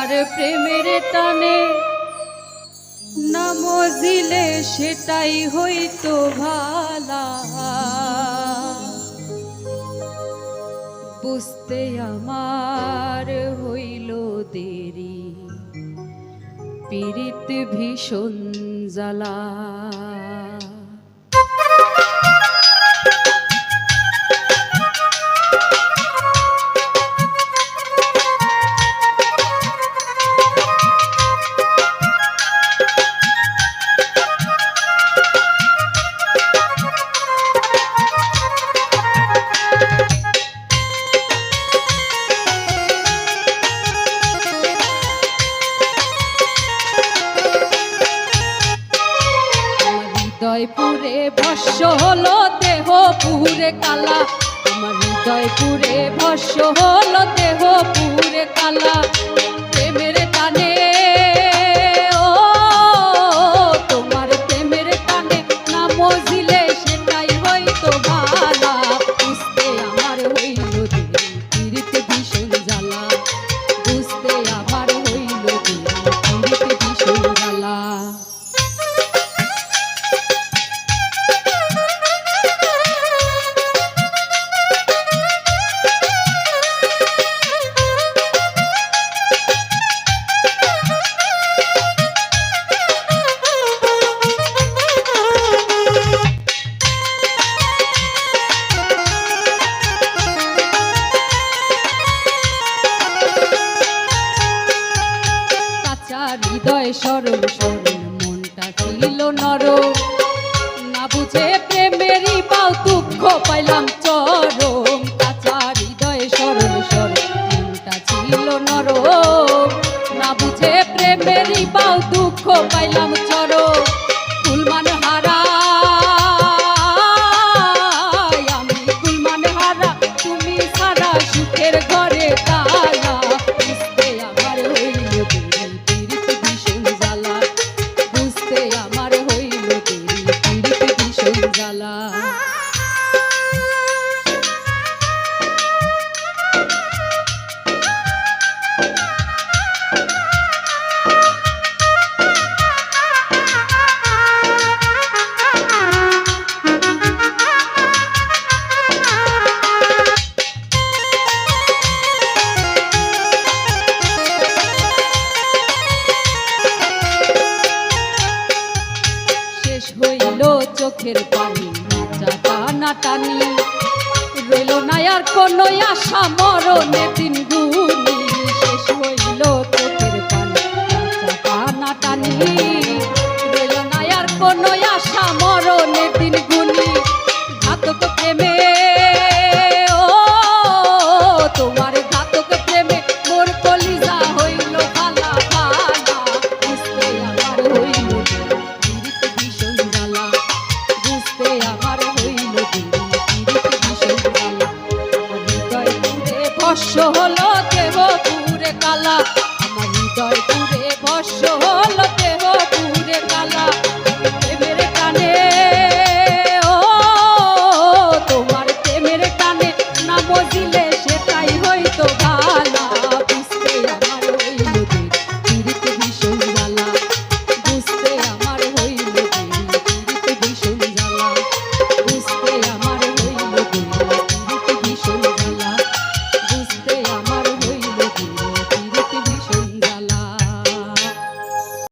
তোমার প্রেমের টানে না মজিলে সেটাই হইতো ভালা। বুঝতে আমার হইল দেরি, পীড়িত ভীষণ জ্বালা। হৃদয় পুরে ভস্য হলো দেহ, পুরে কালা। আমার হৃদয় পুরে ভস্য হলো দেহ, পুরে কালা। প্রেমের টানে, ও, তোমার প্রেমের টানে না মজিলে হৃদয় সরল সরল মনটা ছিল নর না বুঝে প্রেমেরই পাও দুঃখ, পাইলাম চরম। কাঁচা হৃদয় সরল সরল মনটা ছিল নর না বুঝে প্রেমেরই পাও দুঃখ, পাইলাম চরম। ঘরে বুঝতে আমার হইল চোখের পানি টানা টানি। রইল না আর কোনো আশা, মরণে দিন গুনি শেষ হইল চোখের পানি টানা টানি। ভস্য হলো দেব দূরে কালা। আমার হৃদয় পুরে বর্ষ